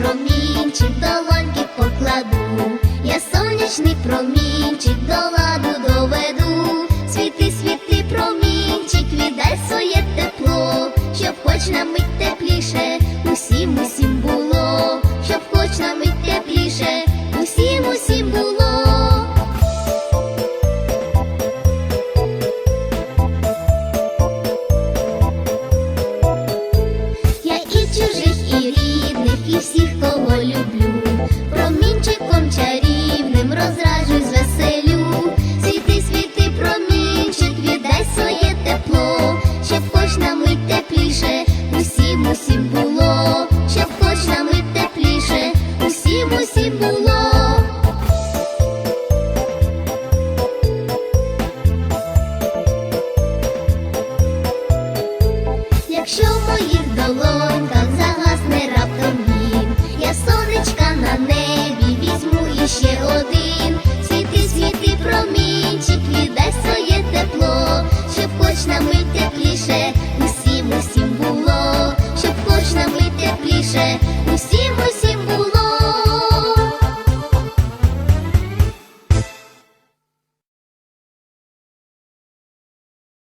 промінчик долоньки покладу, я сонячний промінчик до ладу доведу, світи, світи, промінчик, віддай своє тепло, щоб хоч на мить тепліше, усім, усім було, щоб хоч на мить. Всіх, кого люблю. Промінчиком чарівним розраджуй звеселю. Світи, світи, промінчик, віддай своє тепло, щоб хоч на мить тепліше, усім, усім було, щоб хоч на мить тепліше, усім, усім було. Якщо моїх долоньках іще один. Світи, світи, промінчик, віддай своє тепло, щоб хоч на мить тепліше, усім, усім було, щоб хоч на мить тепліше, усім,